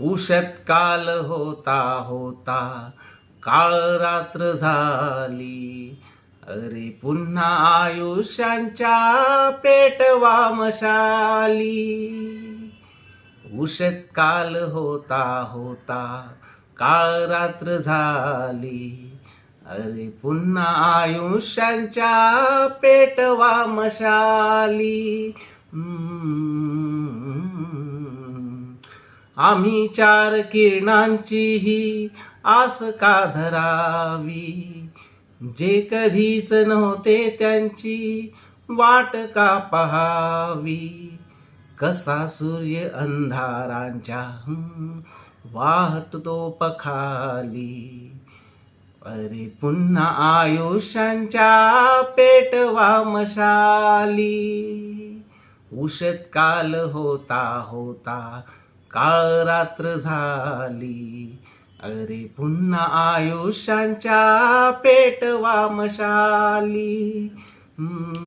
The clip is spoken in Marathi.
उषत काल होता होता काळ रात्र झाली. अरे पुन्हा आयुष्यांच्या पेटवा मशाली. उषत काल होता होता काळ रात्र झाली. अरे पुन्हा आयुष्यांच्या पेटवा मशाली. हम्म. आम्ही चार किरणांचीही आस का धरावी? जे कधीच नव्हते त्यांची वाट का पहावी? कसा सूर्य अंधारांच्या वाहत वाहतो पखाली? अरे पुन्हा आयुष्यांच्या पेटवा मशाली. उषत काल होता होता काळ रात्र झाली. अरे पुन्हा आयुष्यांच्या पेटवा मशाली.